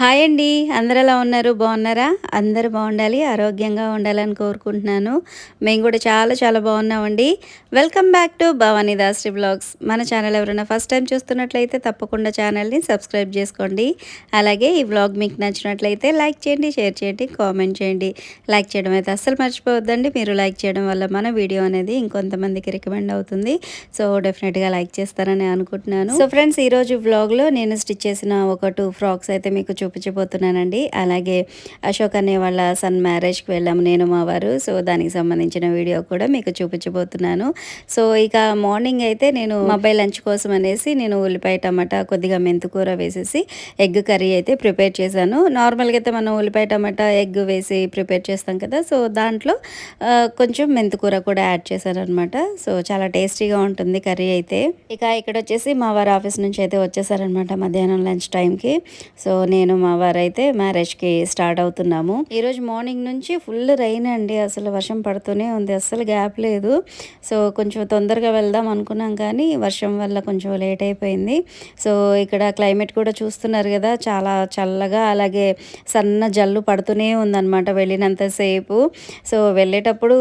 Hi అండి. అందరు ఎలా ఉన్నారు? బాగున్నారా? అందరు బాగుండాలి ఆరోగ్యంగా ఉండాలని కోరుకుంటున్నాను. మేము కూడా చాలా చాలా బాగున్నామండి. Welcome back to Bhavani Dasri blogs. మన ఛానల్ ఎవరైనా ఫస్ట్ టైం చూస్తున్నట్లయితే తప్పకుండా ఛానల్ని సబ్స్క్రైబ్ చేసుకోండి. అలాగే ఈ బ్లాగ్ మీకు నచ్చినట్లయితే లైక్ చేయండి షేర్ చేయండి కామెంట్ చేయండి. లైక్ చేయడం అయితే అస్సలు మర్చిపోవద్దండి. మీరు లైక్ చేయడం వల్ల మన వీడియో అనేది ఇంకొంతమందికి రికమెండ్ అవుతుంది. సో డెఫినెట్గా లైక్ చేస్తారని అనుకుంటున్నాను. సో ఫ్రెండ్స్ ఈరోజు వ్లాగ్లో నేను స్టిచ్ చేసిన ఒక టూ ఫ్రాక్స్ అయితే మీకు చూపించబోతున్నానండి. అలాగే అశోక్ అనే వాళ్ళ సన్ మ్యారేజ్కి వెళ్ళాము నేను మా వారు. సో దానికి సంబంధించిన వీడియో కూడా మీకు చూపించబోతున్నాను. సో ఇక మార్నింగ్ అయితే నేను మొబైల్ లంచ్ కోసం అనేసి నేను ఉల్లిపాయ టమాటా కొద్దిగా మెంతుకూర వేసేసి ఎగ్ కర్రీ అయితే ప్రిపేర్ చేశాను. నార్మల్గా అయితే మనం ఉల్లిపాయ టమాటా ఎగ్ వేసి ప్రిపేర్ చేస్తాం కదా. సో దాంట్లో కొంచెం మెంతుకూర కూడా యాడ్ చేశాను అనమాట సో చాలా టేస్టీగా ఉంటుంది కర్రీ అయితే. ఇక ఇక్కడ వచ్చేసి మా వారు ఆఫీస్ నుంచి అయితే వచ్చేసారనమాట మధ్యాహ్నం లంచ్ టైంకి. సో నేను మా వారైతే మ్యారేజ్కి స్టార్ట్ అవుతున్నాము. ఈరోజు మార్నింగ్ నుంచి ఫుల్ రైన్ అండి. అసలు వర్షం పడుతూనే ఉంది. అస్సలు గ్యాప్ లేదు. సో కొంచెం తొందరగా వెళ్దాం అనుకున్నాం కానీ వర్షం వల్ల కొంచెం లేట్ అయిపోయింది. సో ఇక్కడ క్లైమేట్ కూడా చూస్తున్నారు కదా. చాలా చల్లగా అలాగే సన్న జల్లు పడుతూనే ఉందన్నమాట వెళ్ళినంతసేపు సో వెళ్ళేటప్పుడు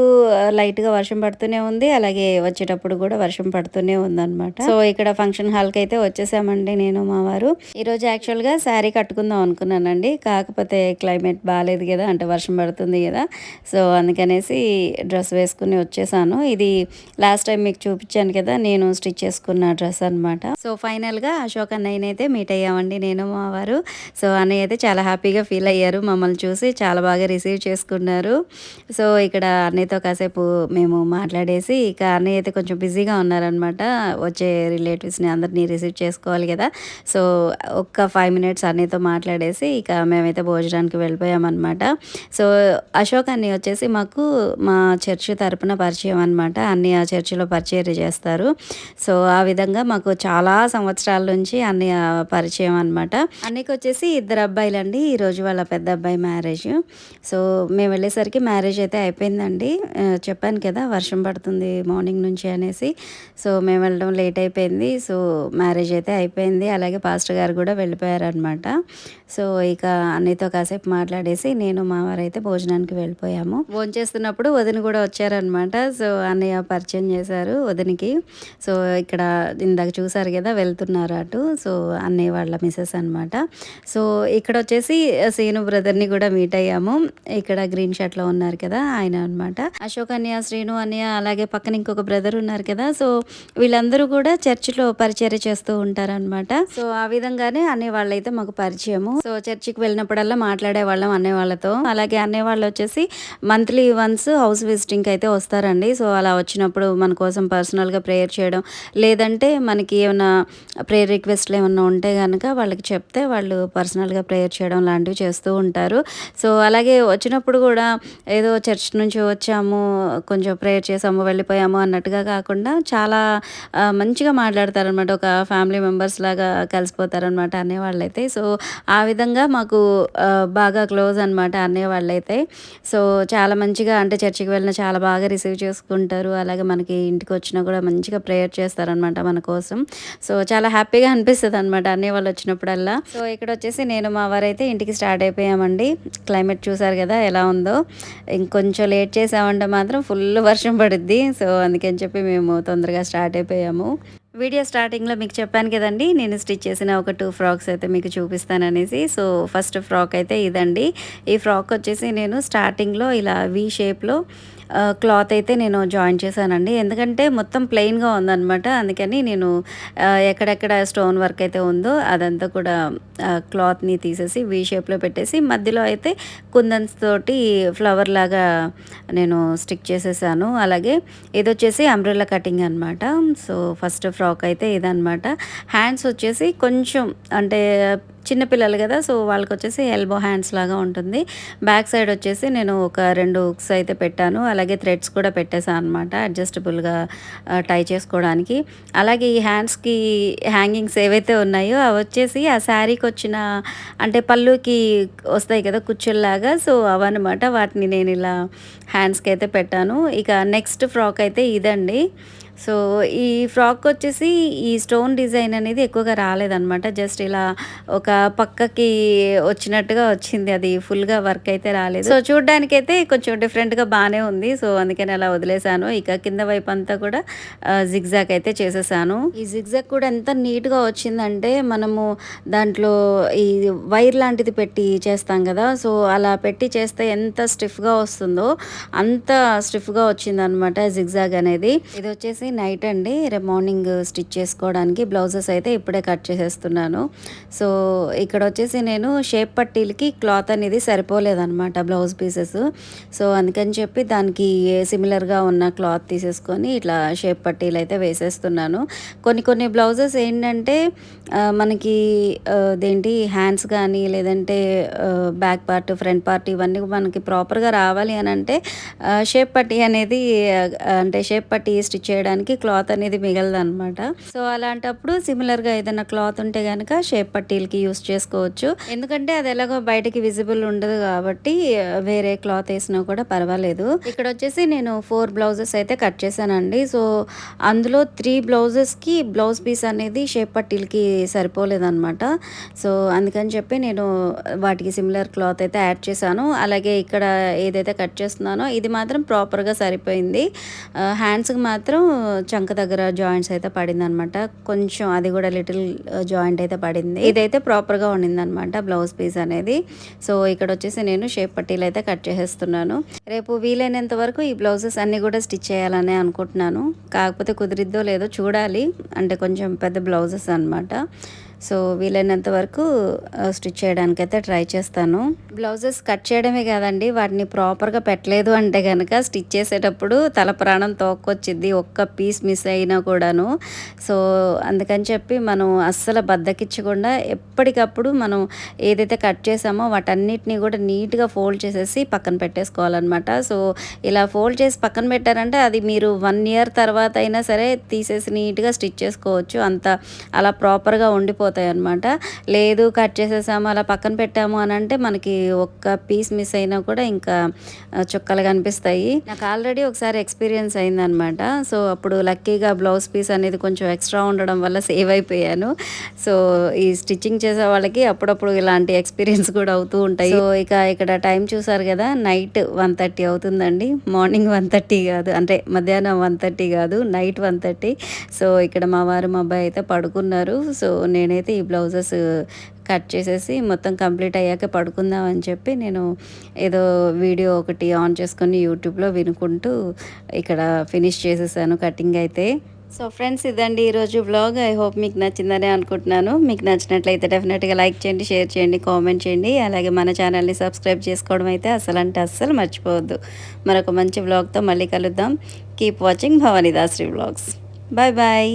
లైట్గా వర్షం పడుతూనే ఉంది. అలాగే వచ్చేటప్పుడు కూడా వర్షం పడుతూనే ఉందన్నమాట. సో ఇక్కడ ఫంక్షన్ హాల్కి అయితే వచ్చేసామండి నేను మా వారు. ఈరోజు యాక్చువల్గా శారీ కట్టుకుందాం అనుకున్నానండి. కాకపోతే క్లైమేట్ బాగాలేదు కదా అంటే వర్షం పడుతుంది కదా. సో అందుకనేసి డ్రెస్ వేసుకుని వచ్చేసాను. ఇది లాస్ట్ టైం మీకు చూపించాను కదా నేను స్టిచ్ చేసుకున్న డ్రెస్ అనమాట సో ఫైనల్గా అశోక్ అన్నయ్యనైతే మీట్ అయ్యామండి నేను మా వారు. సో అన్నయ్య అయితే చాలా హ్యాపీగా ఫీల్ అయ్యారు మమ్మల్ని చూసి చాలా బాగా రిసీవ్ చేసుకున్నారు. సో ఇక్కడ అన్నయ్యతో కాసేపు మేము మాట్లాడేసి ఇక అన్నయ్య అయితే కొంచెం బిజీగా ఉన్నారనమాట వచ్చే రిలేటివ్స్ని అందరినీ రిసీవ్ చేసుకోవాలి కదా. సో ఒక్క ఫైవ్ మినిట్స్ అన్నయ్యతో మాట్లాడేసి ఇక మేమైతే భోజనానికి వెళ్ళిపోయామన్నమాట. సో అశోక్ అన్నయ్య వచ్చేసి మాకు మా చర్చి తరపున పరిచయం అనమాట అన్ని ఆ చర్చిలో పరిచయం చేస్తారు. సో ఆ విధంగా మాకు చాలా సంవత్సరాల నుంచి అన్ని పరిచయం అనమాట అన్నికి వచ్చేసి ఇద్దరు అబ్బాయిలండి. ఈరోజు వాళ్ళ పెద్ద అబ్బాయి మ్యారేజ్ సో మేము వెళ్ళేసరికి మ్యారేజ్ అయితే అయిపోయిందండి. చెప్పాను కదా వర్షం పడుతుంది మార్నింగ్ నుంచి అనేసి. సో మేము వెళ్ళడం లేట్ అయిపోయింది. సో మ్యారేజ్ అయితే అయిపోయింది. అలాగే పాస్టర్ గారు కూడా వెళ్ళిపోయారనమాట సో ఇక అన్నయ్యతో కాసేపు మాట్లాడేసి నేను మా వారైతే భోజనానికి వెళ్ళిపోయాము. భోజనం చేస్తున్నప్పుడు వదిన కూడా వచ్చారనమాట సో అన్నయ్య పరిచయం చేశారు వదినికి. సో ఇక్కడ ఇందాక చూసారు కదా వెళ్తున్నారు అటు. సో అన్నయ్య వాళ్ళ మిసెస్ అనమాట సో ఇక్కడ వచ్చేసి సీను బ్రదర్ని కూడా మీట్ అయ్యాము. ఇక్కడ గ్రీన్ షర్ట్లో ఉన్నారు కదా ఆయన అనమాట అశోక్ అన్నయ్య శ్రీను అన్నయ్య అలాగే పక్కన ఇంకొక బ్రదర్ ఉన్నారు కదా. సో వీళ్ళందరూ కూడా చర్చిలో పరిచయం చేస్తూ ఉంటారనమాట సో ఆ విధంగానే అన్నయ్య వాళ్ళైతే మాకు పరిచయము. సో చర్చికి వెళ్ళినప్పుడల్లా మాట్లాడే వాళ్ళం వాళ్ళతో అలాగే అన్నయ్య వాళ్ళు వచ్చేసి మంత్లీ వన్స్ హౌస్ విజిటింగ్ అయితే వస్తారండి. సో అలా వచ్చినప్పుడు మన కోసం పర్సనల్గా ప్రేయర్ చేయడం లేదంటే మనకి ఏమైనా ప్రేయర్ రిక్వెస్ట్లు ఏమైనా ఉంటే కనుక వాళ్ళకి చెప్తే వాళ్ళు పర్సనల్గా ప్రేయర్ చేయడం లాంటివి చేస్తూ ఉంటారు. సో అలాగే వచ్చినప్పుడు కూడా ఏదో చర్చ్ నుంచి వచ్చాము కొంచెం ప్రేయర్ చేసాము వెళ్ళిపోయాము అన్నట్టుగా కాకుండా చాలా మంచిగా మాట్లాడతారనమాట ఒక ఫ్యామిలీ మెంబర్స్ లాగా కలిసిపోతారనమాట అనేవాళ్ళైతే సో ఆ విధంగా మాకు బాగా క్లోజ్ అనమాట అన్నయ్య వాళ్ళైతే. సో చాలా మంచిగా అంటే చర్చికి వెళ్ళిన చాలా బాగా రిసీవ్ చేసుకుంటారు. అలాగే మనకి ఇంటికి వచ్చినా కూడా మంచిగా ప్రేయర్ చేస్తారనమాట మన కోసం. సో చాలా హ్యాపీగా అనిపిస్తుంది అనమాట అన్నయ్య వాళ్ళు వచ్చినప్పుడల్లా. సో ఇక్కడ వచ్చేసి నేను మా వారైతే ఇంటికి స్టార్ట్ అయిపోయామండి. క్లైమేట్ చూసారు కదా ఎలా ఉందో. ఇంకొంచెం లేట్ చేసామంటే మాత్రం ఫుల్ వర్షం పడుద్ది. సో అందుకని చెప్పి మేము తొందరగా స్టార్ట్ అయిపోయాము. వీడియో స్టార్టింగ్లో మీకు చెప్పాను కదండి నేను స్టిచ్ చేసిన ఒక టూ ఫ్రాక్స్ అయితే మీకు చూపిస్తాననేసి. సో ఫస్ట్ ఫ్రాక్ అయితే ఇదండి. ఈ ఫ్రాక్ వచ్చేసి నేను స్టార్టింగ్లో ఇలా వీ షేప్లో క్లాత్ అయితే నేను జాయిన్ చేశానండి. ఎందుకంటే మొత్తం ప్లెయిన్గా ఉందనమాట అందుకని నేను ఎక్కడెక్కడ స్టోన్ వర్క్ అయితే ఉందో అదంతా కూడా క్లాత్ని తీసేసి వీ షేప్లో పెట్టేసి మధ్యలో అయితే కుందన్స్ తోటి ఫ్లవర్ లాగా నేను స్టిక్ చేసేసాను. అలాగే ఇది వచ్చేసి అంబ్రెల్లా కటింగ్ అనమాట సో ఫస్ట్ ఫ్రాక్ అయితే ఇదనమాట హ్యాండ్స్ వచ్చేసి కొంచెం అంటే చిన్నపిల్లలు కదా సో వాళ్ళకి వచ్చేసి ఎల్బో హ్యాండ్స్ లాగా ఉంటుంది. బ్యాక్ సైడ్ వచ్చేసి నేను ఒక రెండు హుక్స్ అయితే పెట్టాను. అలాగే థ్రెడ్స్ కూడా పెట్టేశాను అనమాట అడ్జస్టబుల్గా టై చేసుకోవడానికి. అలాగే ఈ హ్యాండ్స్కి హ్యాంగింగ్స్ ఏవైతే ఉన్నాయో అవి వచ్చేసి ఆ శారీకి వచ్చిన అంటే పళ్ళుకి వస్తాయి కదా కుచ్చుల్లాగా సో అవన్నమాట. వాటిని నేను ఇలా హ్యాండ్స్కి అయితే పెట్టాను. ఇక నెక్స్ట్ ఫ్రాక్ అయితే ఇదండి. సో ఈ ఫ్రాక్ వచ్చేసి ఈ స్టోన్ డిజైన్ అనేది ఎక్కువగా రాలేదనమాట జస్ట్ ఇలా ఒక పక్కకి వచ్చినట్టుగా వచ్చింది. అది ఫుల్గా వర్క్ అయితే రాలేదు. సో చూడడానికైతే కొంచెం డిఫరెంట్గా బాగానే ఉంది. సో అందుకని అలా వదిలేసాను. ఇక కింద వైపు అంతా కూడా జిగ్జాక్ అయితే చేసేసాను. ఈ జిగ్జాక్ కూడా ఎంత నీట్గా వచ్చిందంటే మనము దాంట్లో ఈ వైర్ లాంటిది పెట్టి చేస్తాం కదా. సో అలా పెట్టి చేస్తే ఎంత స్టిఫ్గా వస్తుందో అంత స్టిఫ్గా వచ్చిందనమాట జిగ్జాగ్ అనేది. ఇది వచ్చేసి నైట్ అండి. రేపు మార్నింగ్ స్టిచ్ చేసుకోవడానికి బ్లౌజెస్ అయితే ఇప్పుడే కట్ చేసేస్తున్నాను. సో ఇక్కడ వచ్చేసి నేను షేప్ పట్టీలకి క్లాత్ అనేది సరిపోలేదన్నమాట బ్లౌజ్ పీసెస్. సో అందుకని చెప్పి దానికి సిమిలర్గా ఉన్న క్లాత్ తీసేసుకొని ఇట్లా షేప్ పట్టీలు అయితే వేసేస్తున్నాను. కొన్ని కొన్ని బ్లౌజెస్ ఏంటంటే మనకి దేంటి హ్యాండ్స్ కానీ లేదంటే బ్యాక్ పార్ట్ ఫ్రంట్ పార్ట్ ఇవన్నీ మనకి ప్రాపర్గా రావాలి అని అంటే షేప్ పట్టీ అనేది అంటే షేప్ పట్టీ స్టిచ్ చేయడానికి క్లాత్ అనేది మిగలదనమాట సో అలాంటప్పుడు సిమిలర్గా ఏదైనా క్లాత్ ఉంటే కనుక షేప్ పట్టీలకి యూస్ చేసుకోవచ్చు. ఎందుకంటే అది ఎలాగో బయటకి విజిబుల్ ఉండదు కాబట్టి వేరే క్లాత్ వేసినా కూడా పర్వాలేదు. ఇక్కడ వచ్చేసి నేను ఫోర్ బ్లౌజెస్ అయితే కట్ చేశానండి. సో అందులో త్రీ బ్లౌజెస్కి బ్లౌజ్ పీస్ అనేది షేప్ పట్టీలకి సరిపోలేదన్నమాట. సో అందుకని చెప్పి నేను వాటికి సిమిలర్ క్లాత్ అయితే యాడ్ చేశాను. అలాగే ఇక్కడ ఏదైతే కట్ చేస్తున్నానో ఇది మాత్రం ప్రాపర్గా సరిపోయింది. హ్యాండ్స్కి మాత్రం చంక దగ్గర జాయింట్స్ అయితే పడింది అనమాట కొంచెం అది కూడా లిటిల్ జాయింట్ అయితే పడింది. ఇదైతే ప్రాపర్గా ఉండింది అనమాట బ్లౌజ్ పీస్ అనేది. సో ఇక్కడ వచ్చేసి నేను షేప్ పట్టీలు అయితే కట్ చేసేస్తున్నాను. రేపు వీలైనంత వరకు ఈ బ్లౌజెస్ అన్నీ కూడా స్టిచ్ చేయాలని అనుకుంటున్నాను. కాకపోతే కుదిరిద్దో లేదో చూడాలి. అంటే కొంచెం పెద్ద బ్లౌజెస్ అనమాట సో వీలైనంత వరకు స్టిచ్ చేయడానికి అయితే ట్రై చేస్తాను. బ్లౌజెస్ కట్ చేయడమే కాదండి వాటిని ప్రాపర్గా పెట్టలేదు అంటే కనుక స్టిచ్ చేసేటప్పుడు తల ప్రాణం తోక్కొచ్చిద్ది ఒక్క పీస్ మిస్ అయినా కూడాను. సో అందుకని చెప్పి మనం అస్సలు బద్దకిచ్చకుండా ఎప్పటికప్పుడు మనం ఏదైతే కట్ చేసామో వాటన్నిటిని కూడా నీట్గా ఫోల్డ్ చేసేసి పక్కన పెట్టేసుకోవాలన్నమాట. సో ఇలా ఫోల్డ్ చేసి పక్కన పెట్టారంటే అది మీరు వన్ ఇయర్ తర్వాత అయినా సరే తీసేసి నీట్గా స్టిచ్ చేసుకోవచ్చు. అంత అలా ప్రాపర్గా ఉండిపో పోతాయి అనమాట లేదు కట్ చేసేసాము అలా పక్కన పెట్టాము అని అంటే మనకి ఒక్క పీస్ మిస్ అయినా కూడా ఇంకా చుక్కలు కనిపిస్తాయి. నాకు ఆల్రెడీ ఒకసారి ఎక్స్పీరియన్స్ అయిందనమాట సో అప్పుడు లక్కీగా బ్లౌజ్ పీస్ అనేది కొంచెం ఎక్స్ట్రా ఉండడం వల్ల సేవ్ అయిపోయాను. సో ఈ స్టిచ్చింగ్ చేసే వాళ్ళకి అప్పుడప్పుడు ఇలాంటి ఎక్స్పీరియన్స్ కూడా అవుతూ ఉంటాయి. సో ఇక ఇక్కడ టైం చూసారు కదా నైట్ వన్ థర్టీ అవుతుందండి. మార్నింగ్ వన్ థర్టీ కాదు అంటే మధ్యాహ్నం వన్ థర్టీ కాదు నైట్ వన్ థర్టీ. సో ఇక్కడ మా వారు మా అబ్బాయి అయితే పడుకున్నారు. సో నేనైతే ఈ బ్లౌజెస్ కట్ చేసేసి మొత్తం కంప్లీట్ అయ్యాక పడుకుందాం అని చెప్పి నేను ఏదో వీడియో ఒకటి ఆన్ చేసుకొని యూట్యూబ్లో వినుకుంటూ ఇక్కడ ఫినిష్ చేసేసాను కటింగ్ అయితే. సో ఫ్రెండ్స్ ఇదండి ఈరోజు బ్లాగ్ ఐ హోప్ మీకు నచ్చిందని అనుకుంటున్నాను. మీకు నచ్చినట్లయితే డెఫినెట్గా లైక్ చేయండి షేర్ చేయండి కామెంట్ చేయండి. అలాగే మన ఛానల్ని సబ్స్క్రైబ్ చేసుకోవడం అయితే అసలు అంటే అస్సలు మర్చిపోవద్దు. మరొక మంచి బ్లాగ్తో మళ్ళీ కలుద్దాం. Keep watching Bhavani Dashri blogs bye bye